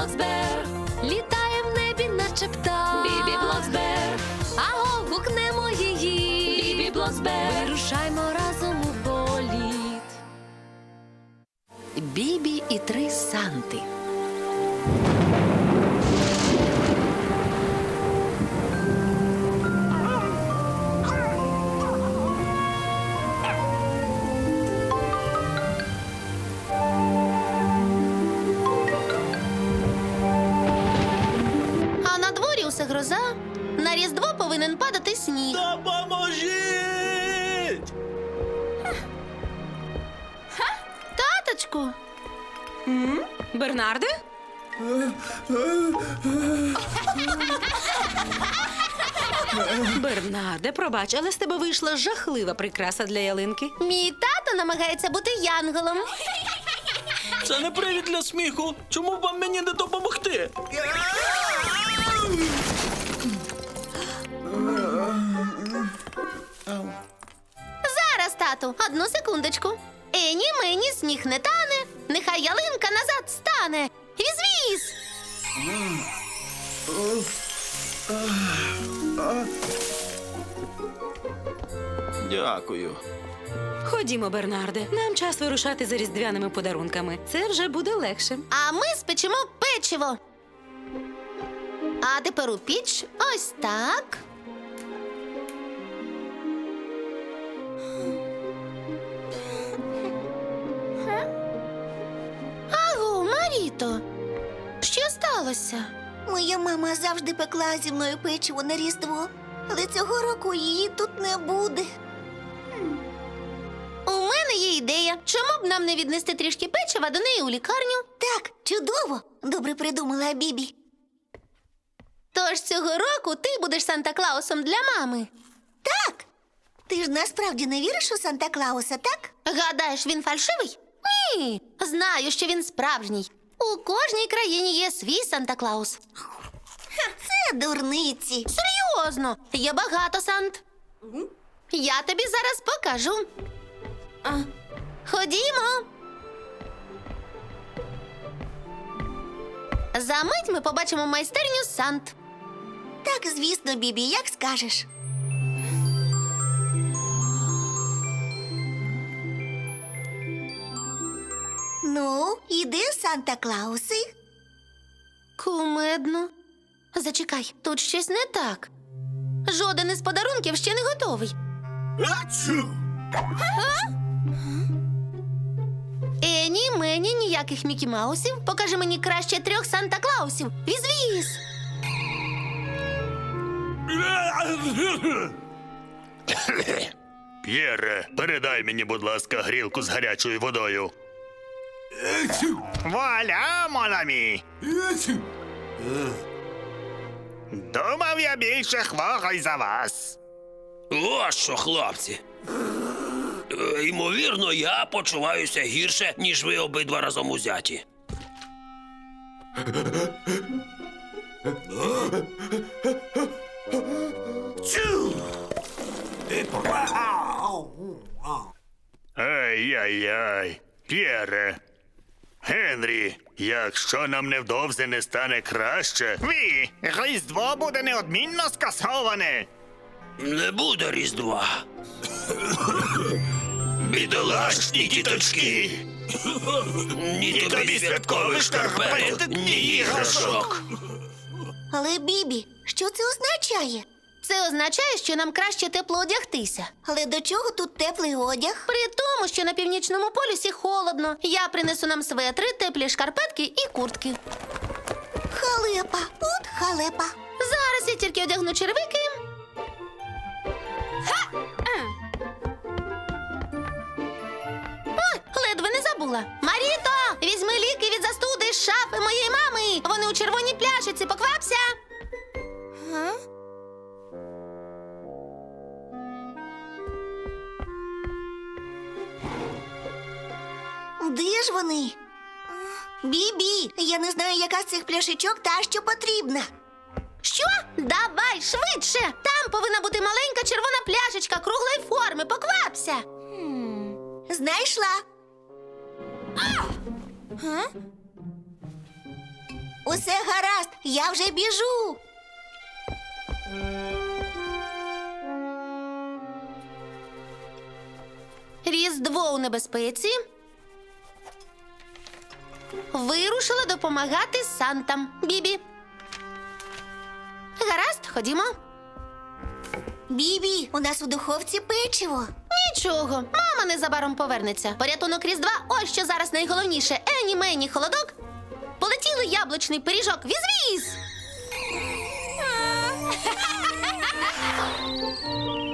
Блоксберг, літає в небі, наче птах. Бібі Блоксберг, аго, гукнемо її. Бібі Блоксберг, вирушаймо разом у політ. Бібі і три Санти. Бернарде, пробач, але з тебе вийшла жахлива прикраса для ялинки. мій тато намагається бути янголом. Це не привід для сміху. Чому б вам мені не допомогти? Зараз, тату, одну секундочку. Ені мені сніг не тане, нехай ялинка назад стане. Візвіз! Дякую. Ходімо, Бернарде. Нам час вирушати за різдвяними подарунками. Це вже буде легше. А ми спечемо печиво. А тепер у піч ось так. Сталося? Моя мама завжди пекла зі мною печиво на Різдво, але цього року її тут не буде. У мене є ідея. Чому б нам не віднести трішки печива до неї у лікарню? Так, чудово! Добре придумала Бібі. Тож цього року ти будеш Санта Клаусом для мами. Так. Ти ж насправді не віриш у Санта Клауса, так? Гадаєш, він фальшивий? Ні. Знаю, що він справжній. У кожній країні є свій Санта Клаус. Це дурниці. Серйозно, є багато Сант. Я тобі зараз покажу. А, Ходімо. За мить ми побачимо майстерню Сант. Так, звісно, Бібі, як скажеш. Іди, Санта Клауси. Кумедно. Зачекай, тут щось не так. Жоден із подарунків ще не готовий. Ені, мені, ніяких Мікі Маусів. Покажи мені краще трьох Санта Клаусів. Візвіз. П'єре, передай мені, будь ласка, грілку з гарячою водою. Вуаля, монамі! Думав я більше хворий за вас. О, що, хлопці. Е, Ймовірно, я почуваюся гірше, ніж ви обидва разом узяті. Ай-яй-яй, П'єре. Генрі, якщо нам невдовзі не стане краще. Ві, Різдво буде неодмінно скасоване. Не буде Різдва. Бідолашні діточки. Ні тобі святкових шкарпеток, ні іграшок. Але Бібі, що це означає? Це означає, що нам краще тепло одягтися. Але до чого тут теплий одяг? При тому, що на північному полюсі холодно. Я принесу нам светри, теплі шкарпетки і куртки. Халепа, от халепа. Зараз я тільки одягну червики. Ой, ледве не забула. Маріто, візьми ліки від застуди з шафи моєї мами. Вони у червоній пляшиці. Поквапся. Де ж вони? Бібі, я не знаю, яка з цих пляшечок та що потрібна. Що? Давай швидше! Там повинна бути маленька червона пляшечка круглої форми. Поквапся! Знайшла. Усе гаразд, я вже біжу. Різдво у небезпеці. Вирушила допомагати Сантам. Бібі. Гаразд, ходімо. Бібі, у нас у духовці печиво. Нічого, мама незабаром повернеться. Порятунок Різдва, ось що зараз найголовніше. Ені мені холодок. Полетіли яблучний пиріжок. Візвіз!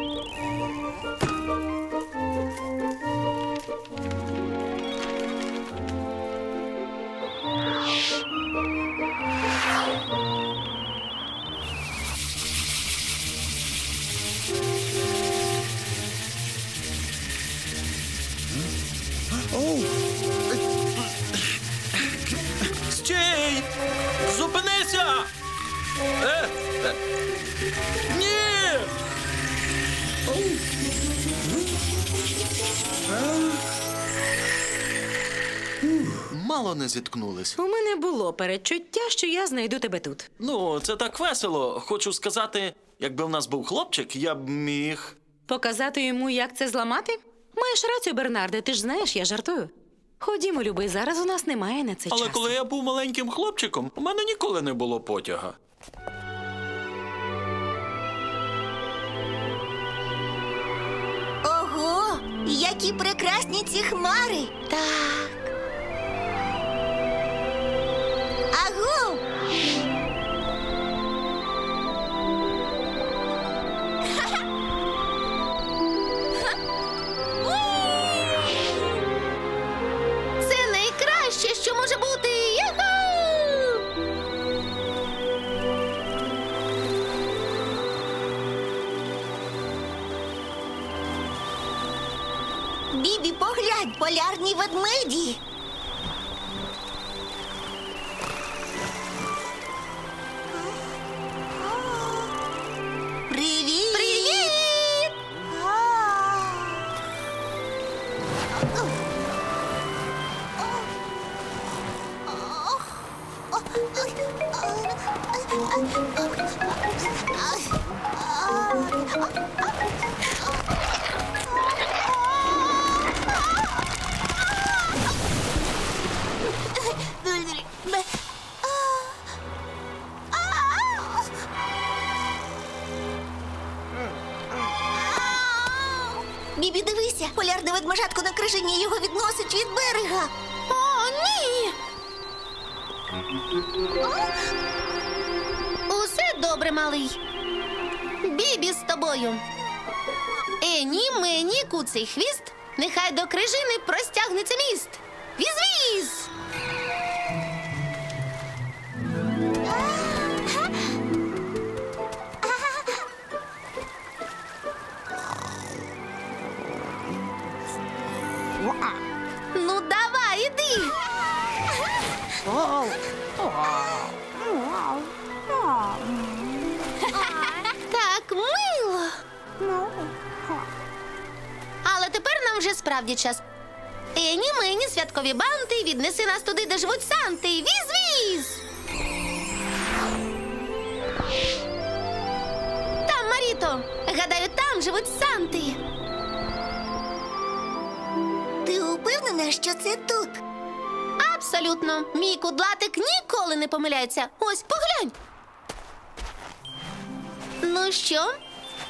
не зіткнулись. У мене було передчуття, що я знайду тебе тут. Ну, це так весело. Хочу сказати, якби в нас був хлопчик, я б міг. Показати йому, як це зламати? Маєш рацію, Бернарде, ти ж знаєш, я жартую. Ходімо, любий, зараз у нас немає на це Але часу. коли я був маленьким хлопчиком, у мене ніколи не було потяга. Ого, які прекрасні ці хмари. Так. Крижині його відносить від берега. О, ні! Усе добре, малий. Бібі з тобою. Ені, мені, куций хвіст, нехай до крижини простягнеться міст. Віз-віз! Вже справді час. Ені мені святкові банти, віднеси нас туди, де живуть санти. Віз-віз! Там, Маріто, гадаю, там живуть санти. Ти упевнена, що це тут? Абсолютно. Мій кудлатик ніколи не помиляється. Ось, поглянь. Ну що,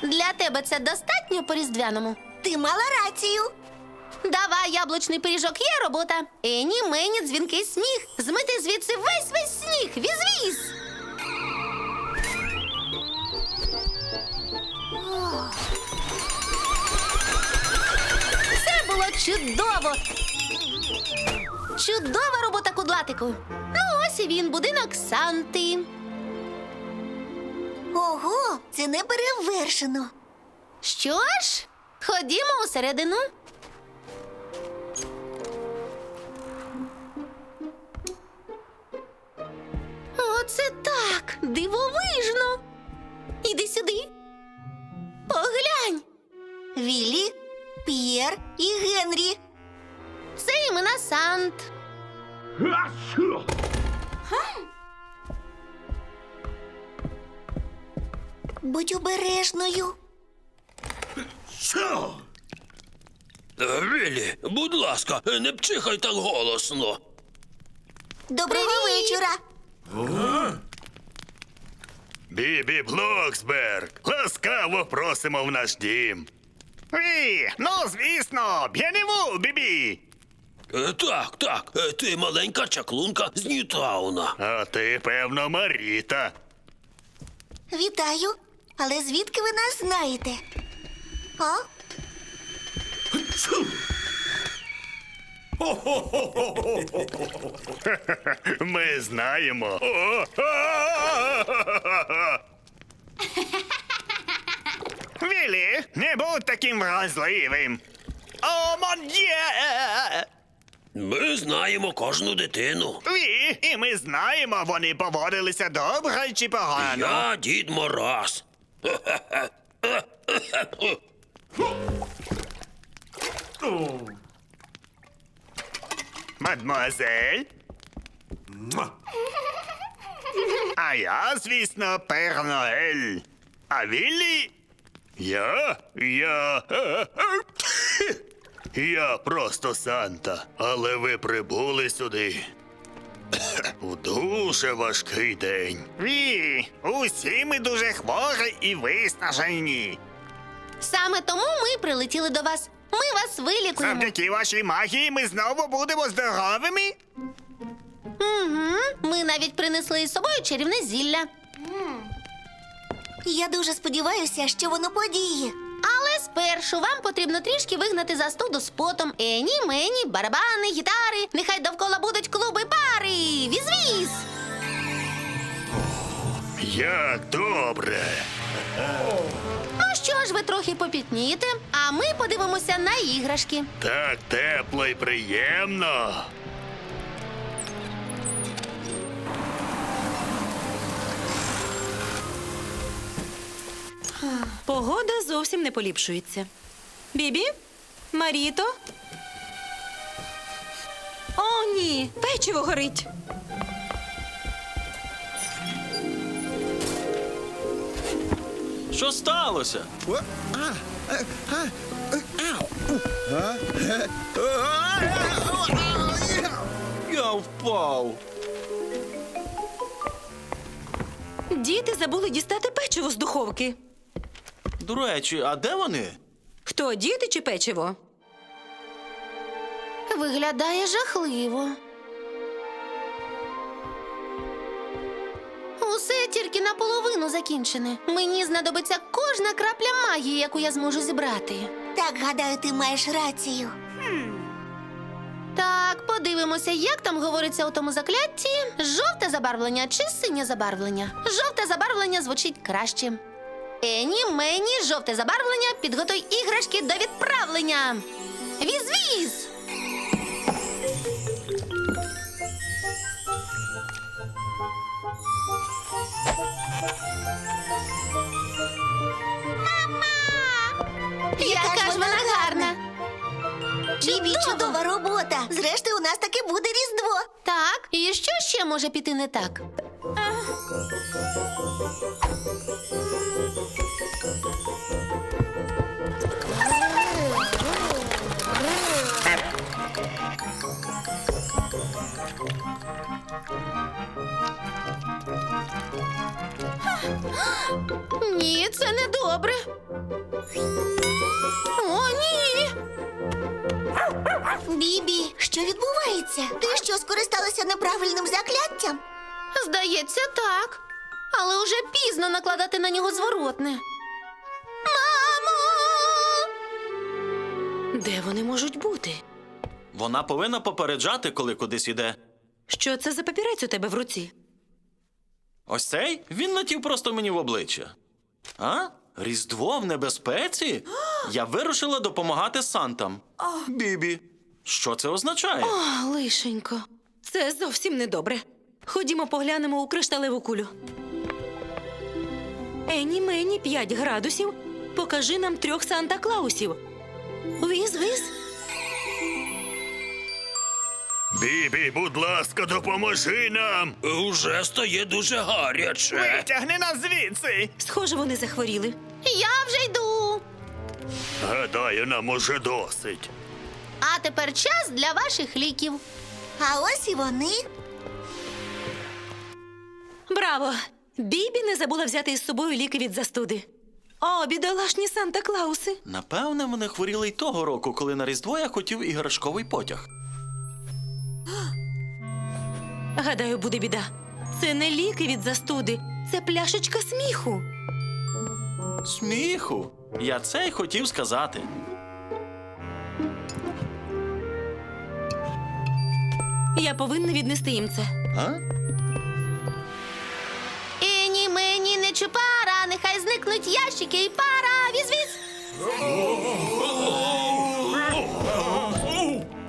для тебе це достатньо по різдвяному? Ти мала рацію. Давай, яблучний пиріжок, є робота. Ені, мені, дзвінкий сніг. Змити звідси весь весь сніг. Віз-віз. Це було чудово. Чудова робота кудлатику. Ну, ось і він, будинок Санти. Ого, це не перевершено. Що ж, ходімо усередину. Оце так дивовижно. Іди сюди. Поглянь. Віллі, П'єр і Генрі. Це імена Сант. Будь обережною. Е, Віллі, будь ласка, не пчихай так голосно. Доброго вечора. Бібі Блоксберг, ласкаво просимо в наш дім. Ві, ну звісно, б'яніву, бібі. Е, Так, так, е, ти маленька чаклунка з Ньютауна. А ти, певно, Маріта. Вітаю. Але звідки ви нас знаєте? А? Ми знаємо. Вілі, не будь таким вразливим. О, модє! Ми знаємо кожну дитину. Ві, і ми знаємо, вони поводилися добре чи погано. Я дід Мороз. Мадмуазель? А я, звісно, Пер Ноель. А Віллі? Я? Я. Я просто Санта, але ви прибули сюди. У дуже важкий день. Ві, усі ми дуже хворі і виснажені. Саме тому ми прилетіли до вас. Ми вас вилікуємо. Завдяки вашій магії ми знову будемо здоровими. Угу. Ми навіть принесли із собою чарівне зілля. Я дуже сподіваюся, що воно подіє. Але спершу вам потрібно трішки вигнати застуду з потом. Ені, мені, барабани, гітари. Нехай довкола будуть клуби бари. Візвіз! Як добре. Що ж, ви трохи попітнієте, а ми подивимося на іграшки. Так тепло і приємно. Погода зовсім не поліпшується. Бібі? Маріто? О, ні, печиво горить. Що сталося? Я впав. Діти забули дістати печиво з духовки. До речі, а де вони? Хто, діти чи печиво? Виглядає жахливо. Тільки наполовину закінчене. Мені знадобиться кожна крапля магії, яку я зможу зібрати. Так, гадаю, ти маєш рацію. Так, подивимося, як там говориться у тому заклятті. Жовте забарвлення чи синє забарвлення? Жовте забарвлення звучить краще. Ені, мені, жовте забарвлення, підготуй іграшки до відправлення. Віз-віз! Бібі, чудова робота. Зрештою, у нас таки буде Різдво. Так, і що ще може піти не так? Здається, так. Але уже пізно накладати на нього зворотне. Мамо! Де вони можуть бути? Вона повинна попереджати, коли кудись іде. Що це за папірець у тебе в руці? Ось цей він летів просто мені в обличчя. А? Різдво в небезпеці? Я вирушила допомагати Сантам. Бібі. Що це означає? О, лишенько. Це зовсім недобре. Ходімо поглянемо у кришталеву кулю. Ені мені 5 градусів. Покажи нам трьох Санта Клаусів. Віз, віз. Бібі, будь ласка, допоможи нам. Уже стає дуже гаряче. Витягни нас звідси. Схоже, вони захворіли. Я вже йду. Гадаю, нам уже досить. А тепер час для ваших ліків. А ось і вони. Браво! Бібі не забула взяти із собою ліки від застуди. О, бідолашні Санта Клауси. Напевне, вони хворіли й того року, коли на Різдво я хотів іграшковий потяг. Гадаю, буде біда. Це не ліки від застуди, це пляшечка сміху. Сміху. Я це й хотів сказати. Я повинна віднести їм це. А? Зникнуть ящики і пара. Віз-віз.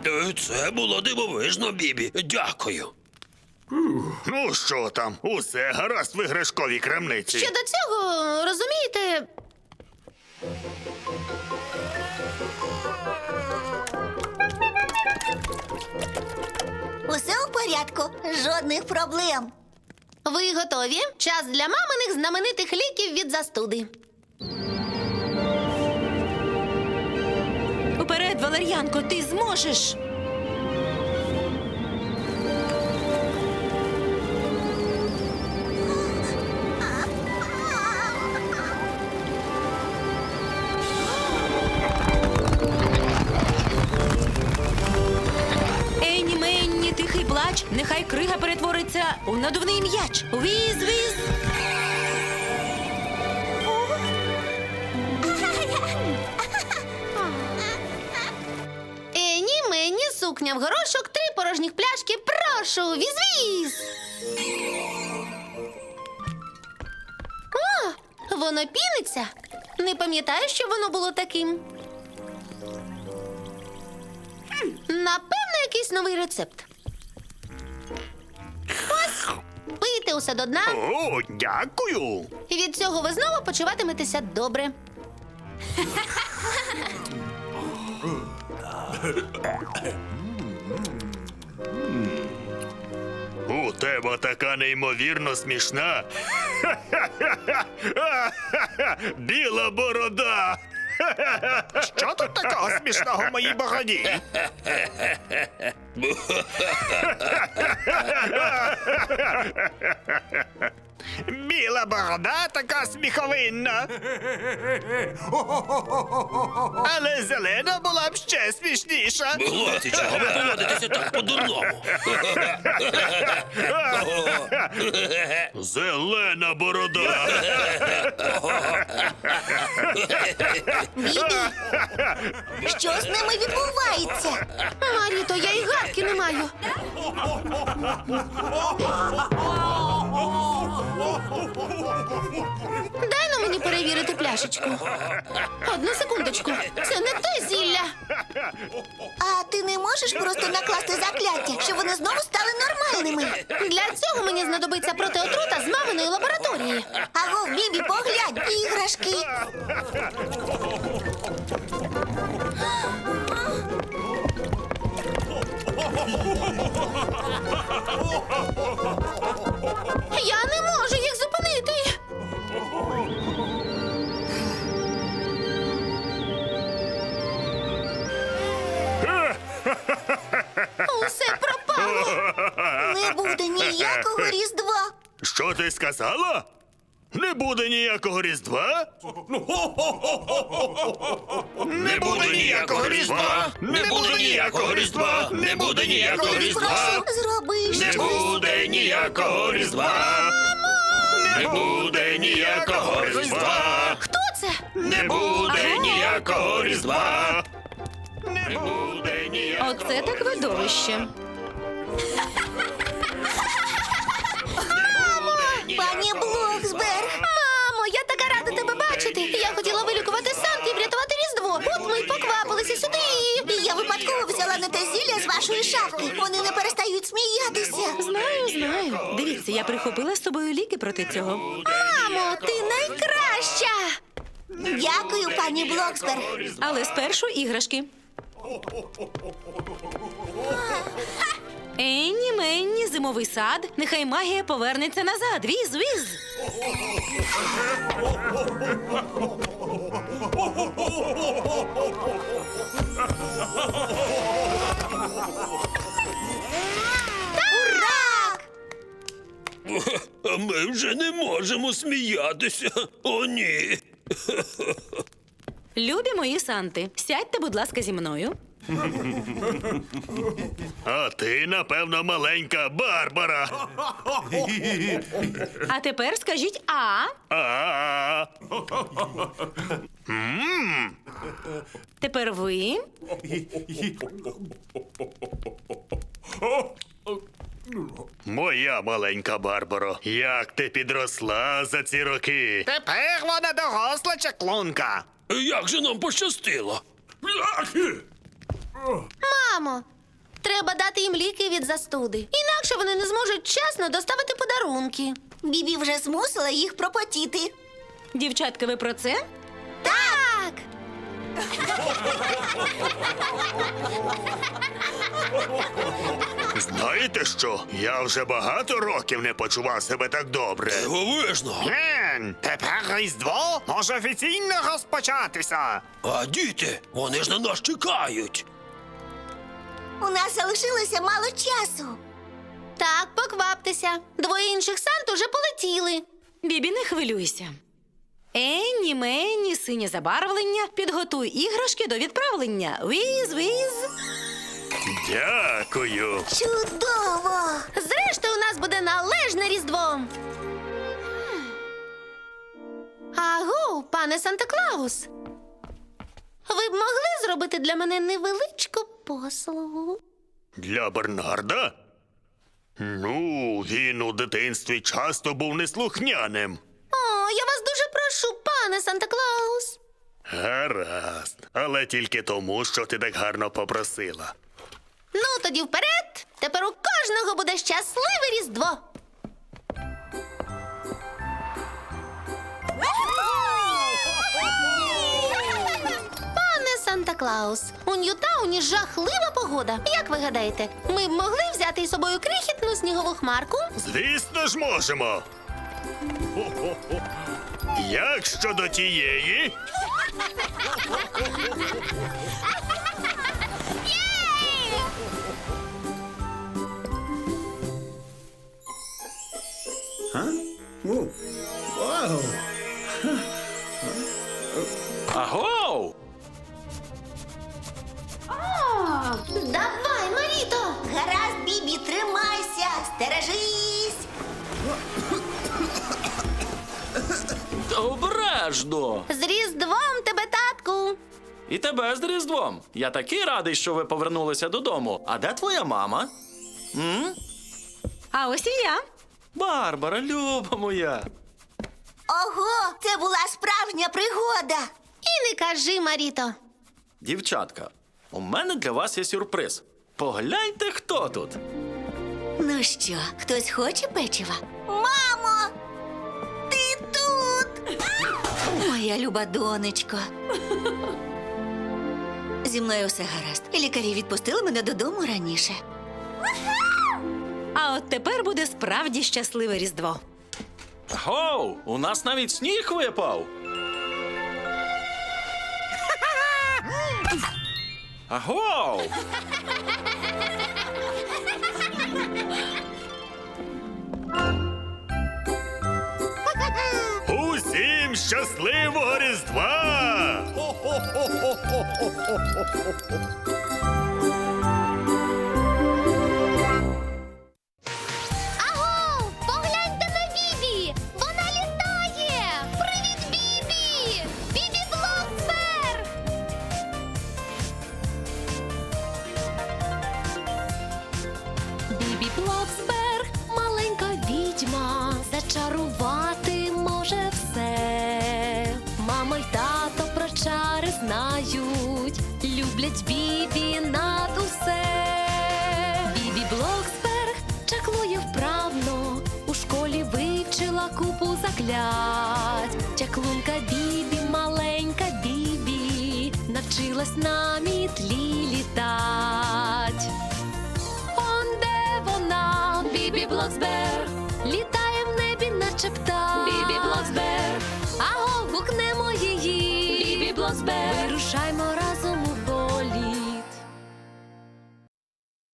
Е, Це було дивовижно, Бібі. Дякую. Ну що там, усе гаразд в іграшковій крамниці. Щодо цього, розумієте. Усе у порядку, жодних проблем. Ви готові? Час для маминих знаменитих ліків від застуди. Уперед, Валер'янко, ти зможеш. Надувний м'яч. Віз, віз. Ені мені сукня в горошок, три порожніх пляшки. Прошу, віз-віз. О, воно піниться. Не пам'ятаю, що воно було таким. Напевно, якийсь новий рецепт. Усе до дна. О, дякую. І від цього ви знову почуватиметеся добре. У тебе така неймовірно смішна. Біла борода. Що тут такого смішного в моїй бороді? Біла борода така сміховинна. Але зелена була б ще смішніша. Хлопці, чого ви поводитеся так по-дурному? Зелена борода. Що з ними відбувається? Маріто, я і гадки не маю. Дай на мені перевірити пляшечку. Одну секундочку. Це не те зілля. А ти не можеш просто накласти закляття, щоб вони знову стали нормальними. Для цього мені знадобиться протиотрута з маминої лабораторії. Аго, Бібі, поглянь, іграшки. Я не можу їх зупинити. Усе пропало. Не буде ніякого різдва. Що ти сказала? Не буде ніякого різдва? Не буде ніякого різдва! Не буде ніякого різдва! Не буде ніякого різдва! Зроби Не щось. буде ніякого різдва! Не буде ніякого різдва! Хто це? Не буде ніякого різдва! Не буде ніякого Оце так видовище. Прихопила з собою ліки проти цього. Мамо, ти найкраща! Дякую, пані Блоксберг. Але спершу іграшки. Енні, Менні, зимовий сад. Нехай магія повернеться назад. Віз, віз. А ми вже не можемо сміятися. О, ні. Любі мої санти, сядьте, будь ласка, зі мною. А ти, напевно, маленька Барбара. А тепер скажіть а. А, Тепер ви. Моя маленька Барбаро. Як ти підросла за ці роки? Тепер вона доросла чаклунка. Як же нам пощастило? Мамо, треба дати їм ліки від застуди. Інакше вони не зможуть чесно доставити подарунки. Бібі вже змусила їх пропотіти. Дівчатка, ви про це? Так! Знаєте що? Я вже багато років не почував себе так добре. Дивовижно. Ген, тепер Різдво може офіційно розпочатися. А діти, вони ж на нас чекають. У нас залишилося мало часу. Так, покваптеся. Двоє інших сант уже полетіли. Бібі, не хвилюйся. Енні, Менні, синє забарвлення, підготуй іграшки до відправлення. Віз, віз. Дякую. Чудово! Зрештою, у нас буде належне різдво. Агу, пане Санта Клаус. Ви б могли зробити для мене невеличку послугу? Для Бернарда? Ну, він у дитинстві часто був неслухняним. О, я вас дуже прошу, пане Санта Клаус. Гаразд, але тільки тому, що ти так гарно попросила. Ну, тоді вперед. Тепер у кожного буде щасливе різдво. Пане Санта Клаус, у Ньютауні жахлива погода. Як ви гадаєте, ми б могли взяти із собою крихітну снігову хмарку? Звісно ж можемо. Як щодо тієї? Агоу! Давай, Маріто! Гаразд, Бібі, тримайся, стережись. Обережно! З Різдвом тебе, татку! І тебе з Різдвом. Я такий радий, що ви повернулися додому. А де твоя мама? А ось і я. Барбара, люба моя. Ого, це була справжня пригода. І не кажи, Маріто. Дівчатка, у мене для вас є сюрприз. Погляньте, хто тут. Ну що, хтось хоче печива? Мамо! Ти тут! Моя люба донечко. Зі мною все гаразд. Лікарі відпустили мене додому раніше. А от тепер буде справді щасливе Різдво. Гоу, у нас навіть сніг випав. Агоу! Усім щасливого Різдва! Аго! Відьма, зачарувати може все. Мама й тато про чари знають, люблять Бібі над усе. Бібі Блоксберг чаклує вправно, у школі заклять. Чаклунка Бібі, маленька Бібі, навчилась на мітлі літать. Он де вона, Бібі Блоксберг, Scheinbar